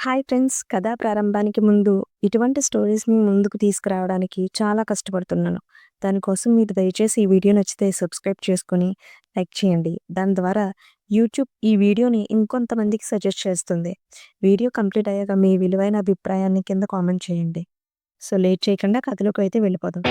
Hi friends! కథా ప్రారంభానికి ముందు ఇటువంటి స్టోరీస్‌ని ముందుకు తీసుకురావడానికి చాలా కష్టపడుతున్నాను. దానికోసం మీరు దయచేసి ఈ వీడియో నచ్చితే సబ్స్క్రైబ్ చేసుకొని, లైక్ చేయండి. దాని ద్వారా యూట్యూబ్ ఈ వీడియోని ఇంకొంతమందికి సజెస్ట్ చేస్తుంది. వీడియో కంప్లీట్ అయ్యాక మీ విలువైన అభిప్రాయాన్ని కింద కామెంట్ చేయండి. సో లేట్ చేయకుండా కథలోకి అయితే వెళ్ళిపోదాం.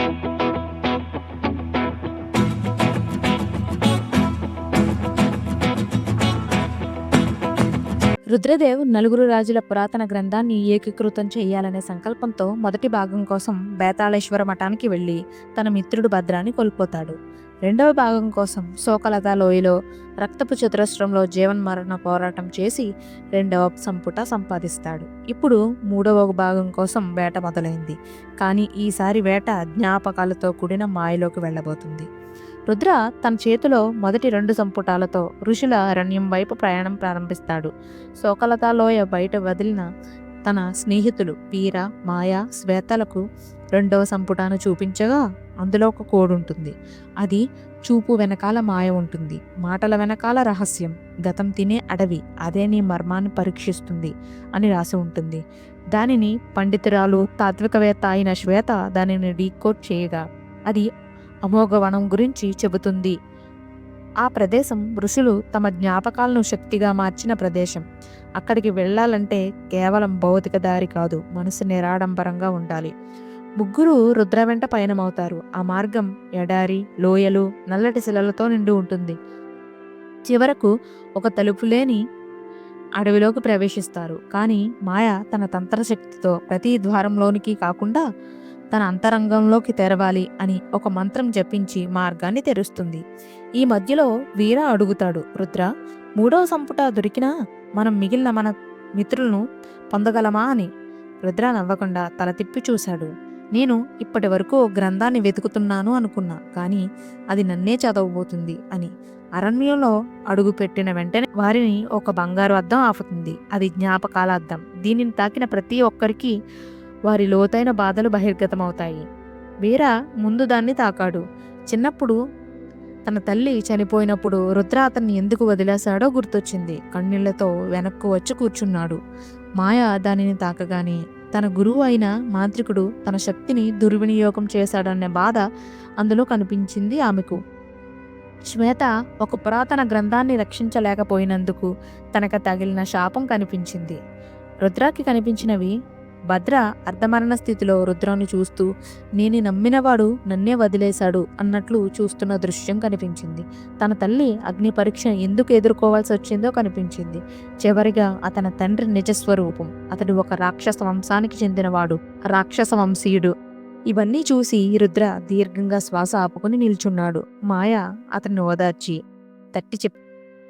రుద్రదేవ్ నలుగురు రాజుల పురాతన గ్రంథాన్ని ఏకీకృతం చేయాలనే సంకల్పంతో మొదటి భాగం కోసం బేతాళేశ్వర మఠానికి వెళ్ళి తన మిత్రుడు భద్రాన్ని కోల్పోతాడు. రెండవ భాగం కోసం శోకలత లోయలో రక్తపు చతురస్రంలో జీవన్మరణ పోరాటం చేసి రెండవ సంపుట సంపాదిస్తాడు. ఇప్పుడు మూడవ భాగం కోసం వేట మొదలైంది. కానీ ఈసారి వేట జ్ఞాపకాలతో కూడిన మాయలోకి వెళ్ళబోతుంది. రుద్ర తన చేతిలో మొదటి రెండు సంపుటాలతో ఋషుల అరణ్యం వైపు ప్రయాణం ప్రారంభిస్తాడు. శోకలతాలోయ బయట వదిలిన తన స్నేహితులు వీర మాయ శ్వేతలకు రెండవ సంపుటాన్ని చూపించగా అందులో ఒక కోడ్ ఉంటుంది అది చూపు వెనకాల మాయ ఉంటుంది. మాటల వెనకాల రహస్యం. గతం తినే అడవి. అదే నీ మర్మాన్ని పరీక్షిస్తుంది అని రాసి ఉంటుంది. దానిని పండితురాలు తాత్వికవేత్త అయిన శ్వేత దానిని డీకోడ్ చేయగా అది అమోఘవనం గురించి చెబుతుంది. ఆ ప్రదేశం ఋషులు తమ జ్ఞాపకాలను శక్తిగా మార్చిన ప్రదేశం. అక్కడికి వెళ్ళాలంటే కేవలం భౌతిక దారి కాదు మనసు నిరాడంబరంగా ఉండాలి. ముగ్గురు రుద్ర వెంట పయనమవుతారు. ఆ మార్గం ఎడారి లోయలు నల్లటి శిలలతో నిండి ఉంటుంది. చివరకు ఒక తలుపు లేని అడవిలోకి ప్రవేశిస్తారు. కానీ మాయ తన తంత్రశక్తితో ప్రతి ద్వారంలోనికి కాకుండా తన అంతరంగంలోకి తెరవాలి అని ఒక మంత్రం జపించి మార్గాన్ని తెరుస్తుంది. ఈ మధ్యలో వీర అడుగుతాడు రుద్ర మూడవ సంపుట దొరికినా మనం మిగిలిన మన మిత్రులను పొందగలమా? అని. రుద్ర నవ్వకుండా తల తిప్పి చూశాడు. నేను ఇప్పటి వరకు గ్రంథాన్ని వెతుకుతున్నాను అనుకున్నా కానీ అది నన్నే చదవబోతుంది అని. అరణ్యంలో అడుగు పెట్టిన వెంటనే వారిని ఒక బంగారు అద్దం ఆపుతుంది. అది జ్ఞాపకాల అద్దం. దీనిని తాకిన ప్రతి ఒక్కరికి వారి లోతైన బాధలు బహిర్గతమవుతాయి. వీర ముందు దాన్ని తాకాడు. చిన్నప్పుడు తన తల్లి చనిపోయినప్పుడు రుద్ర అతన్ని ఎందుకు వదిలేశాడో గుర్తొచ్చింది. కన్నీళ్ళతో వెనక్కు వచ్చి కూర్చున్నాడు. మాయ దానిని తాకగానే తన గురువు అయిన మాంత్రికుడు తన శక్తిని దుర్వినియోగం చేశాడనే బాధ అందులో కనిపించింది ఆమెకు. శ్వేత ఒక పురాతన గ్రంథాన్ని రక్షించలేకపోయినందుకు తనకు తగిలిన శాపం కనిపించింది. రుద్రాకి కనిపించినవి భద్ర అర్ధమరణ స్థితిలో రుద్రాన్ని చూస్తూ నేను నమ్మినవాడు నన్నే వదిలేశాడు అన్నట్లు చూస్తున్న దృశ్యం కనిపించింది. తన తల్లి అగ్ని పరీక్ష ఎందుకు ఎదుర్కోవాల్సి వచ్చిందో కనిపించింది. చివరిగా అతని తండ్రి నిజస్వరూపం. అతడు ఒక రాక్షస వంశానికి చెందినవాడు రాక్షస వంశీయుడు. ఇవన్నీ చూసి రుద్ర దీర్ఘంగా శ్వాస ఆపుకుని నిల్చున్నాడు. మాయ అతన్ని ఓదార్చి తట్టి చెప్పి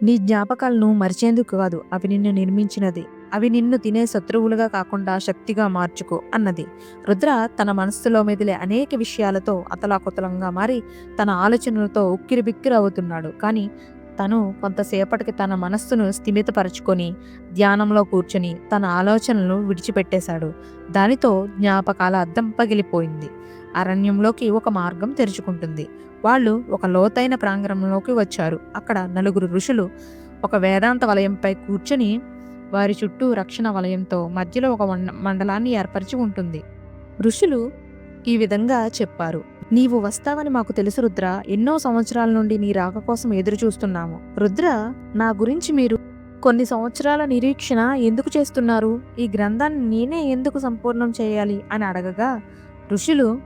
నీ జ్ఞాపకాలను మరిచేందుకు కాదు అవి నిన్ను నిర్మించినది. అవి నిన్ను తినే శత్రువులుగా కాకుండా శక్తిగా మార్చుకో అన్నది. రుద్ర తన మనస్సులో మెదిలే అనేక విషయాలతో అతలాకుతలంగా మారి తన ఆలోచనలతో ఉక్కిరిబిక్కిరి అవుతున్నాడు కానీ తను కొంతసేపటికి తన మనస్సును స్థిమితపరచుకొని ధ్యానంలో కూర్చుని తన ఆలోచనలు విడిచిపెట్టేశాడు. దానితో జ్ఞాపకాల అద్దం పగిలిపోయింది. అరణ్యంలోకి ఒక మార్గం తెరుచుకుంటుంది. వాళ్ళు ఒక లోతైన ప్రాంగణంలోకి వచ్చారు. అక్కడ నలుగురు ఋషులు ఒక వేదాంత వలయంపై కూర్చొని వారి చుట్టూ రక్షణ వలయంతో మధ్యలో ఒక మండలాన్ని ఏర్పరిచి ఉంటుంది. ఋషులు ఈ విధంగా చెప్పారు. నీవు వస్తావని మాకు తెలుసు రుద్ర. ఎన్నో సంవత్సరాల నుండి నీ రాక కోసం ఎదురు చూస్తున్నాము రుద్ర నా గురించి మీరు కొన్ని సంవత్సరాల నిరీక్షణ ఎందుకు చేస్తున్నారు? ఈ గ్రంథాన్ని నేనే ఎందుకు సంపూర్ణం చేయాలి? అని అడగగా ఋషులు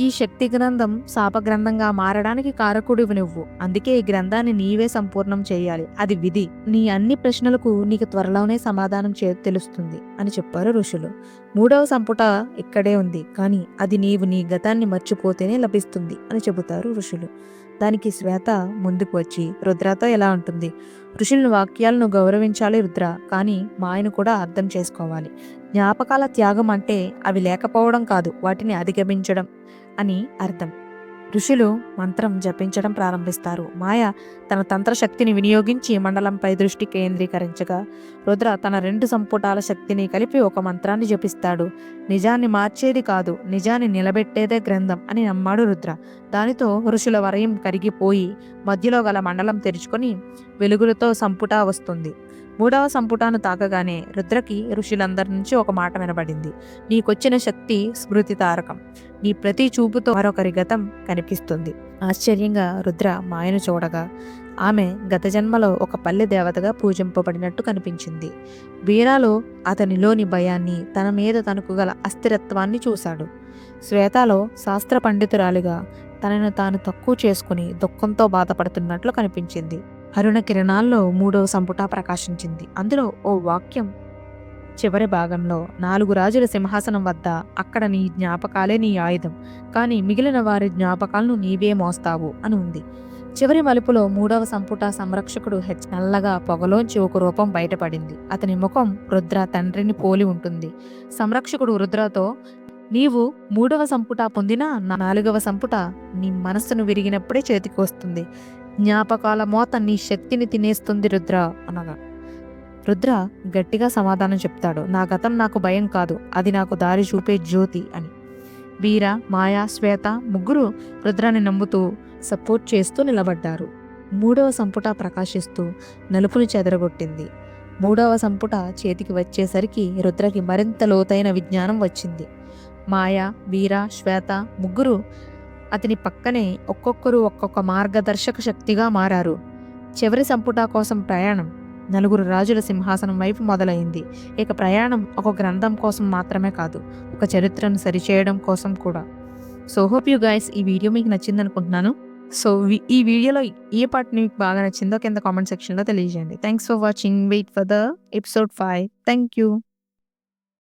ఈ శక్తి గ్రంథం శాపగ్రంథంగా మారడానికి కారకుడివి నువ్వు. అందుకే ఈ గ్రంథాన్ని నీవే సంపూర్ణం చేయాలి. అది విధి. నీ అన్ని ప్రశ్నలకు నీకు త్వరలోనే సమాధానం చే తెలుస్తుంది అని చెప్పారు ఋషులు. మూడవ సంపుట ఇక్కడే ఉంది. కానీ అది నీవు నీ గతాన్ని మర్చిపోతేనే లభిస్తుంది అని చెబుతారు ఋషులు. దానికి శ్వేత ముందుకు వచ్చి రుద్రతో ఎలా ఉంటుంది? ఋషుల వాక్యాలను గౌరవించాలి రుద్ర కానీ మాయను కూడా అర్థం చేసుకోవాలి. జ్ఞాపకాల త్యాగం అంటే అవి లేకపోవడం కాదు వాటిని అధిగమించడం అని అర్థం. ఋషులు మంత్రం జపించడం ప్రారంభిస్తారు. మాయ తన తంత్రశక్తిని వినియోగించి మండలంపై దృష్టి కేంద్రీకరించగా రుద్ర తన రెండు సంపుటాల శక్తిని కలిపి ఒక మంత్రాన్ని జపిస్తాడు. నిజాన్ని మార్చేది కాదు నిజాన్ని నిలబెట్టేదే గ్రంథం అని నమ్మాడు రుద్ర. దానితో ఋషుల వరయం కరిగిపోయి మధ్యలో గల మండలం తెరుచుకొని వెలుగులతో సంపుట వస్తుంది. మూడవ సంపుటాను తాకగానే రుద్రకి ఋషులందరి నుంచి ఒక మాట వినబడింది. నీకొచ్చిన శక్తి స్మృతి తారకం. నీ ప్రతి చూపుతో మరొకరి గతం కనిపిస్తుంది. ఆశ్చర్యంగా రుద్ర మాయను చూడగా ఆమె గత జన్మలో ఒక పల్లె దేవతగా పూజింపబడినట్టు కనిపించింది. వీరాలో అతనిలోని భయాన్ని తన మీద తనకు గల అస్థిరత్వాన్ని చూశాడు. శ్వేతలో శాస్త్ర పండితురాలిగా తనను తాను తక్కువ చేసుకుని దుఃఖంతో బాధపడుతున్నట్లు కనిపించింది. అరుణ కిరణాల్లో మూడవ సంపుట ప్రకాశించింది. అందులో ఓ వాక్యం చివరి భాగంలో నాలుగు రాజుల సింహాసనం వద్ద అక్కడ నీ జ్ఞాపకాలే నీ ఆయుధం కానీ మిగిలిన వారి జ్ఞాపకాలను నీవే మోస్తావు అని ఉంది. చివరి మలుపులో మూడవ సంపుట సంరక్షకుడు హెచ్ నల్లగా పొగలోంచి ఒక రూపం బయటపడింది. అతని ముఖం రుద్ర తండ్రిని పోలి ఉంటుంది. సంరక్షకుడు రుద్రతో నీవు మూడవ సంపుట పొందినా నాలుగవ సంపుట నీ మనస్సును విరిగినప్పుడే చేతికి వస్తుంది. జ్ఞాపకాల మోత నీ శక్తిని తినేస్తుంది రుద్ర అనగా. రుద్ర గట్టిగా సమాధానం చెప్తాడు. నా గతం నాకు భయం కాదు. అది నాకు దారి చూపే జ్యోతి అని. వీర మాయా శ్వేత ముగ్గురు రుద్రాన్ని నమ్ముతూ సపోర్ట్ చేస్తూ నిలబడ్డారు. మూడవ సంపుట ప్రకాశిస్తూ నలుపుని చెదరగొట్టింది. మూడవ సంపుట చేతికి వచ్చేసరికి రుద్రకి మరింత లోతైన విజ్ఞానం వచ్చింది. మాయా వీర శ్వేత ముగ్గురు అతని పక్కనే ఒక్కొక్కరు ఒక్కొక్క మార్గదర్శక శక్తిగా మారారు. చివరి సంపుట కోసం ప్రయాణం నలుగురు రాజుల సింహాసనం వైపు మొదలైంది. ఇక ప్రయాణం ఒక గ్రంథం కోసం మాత్రమే కాదు ఒక చరిత్రను సరిచేయడం కోసం కూడా. సో హోప్ యూ గైస్ ఈ వీడియో మీకు నచ్చింది అనుకుంటున్నాను సో ఈ వీడియోలో ఏ పార్ట్ మీకు బాగా నచ్చిందో కింద కామెంట్ సెక్షన్లో తెలియజేయండి. Thanks for watching wait for the episode five thank you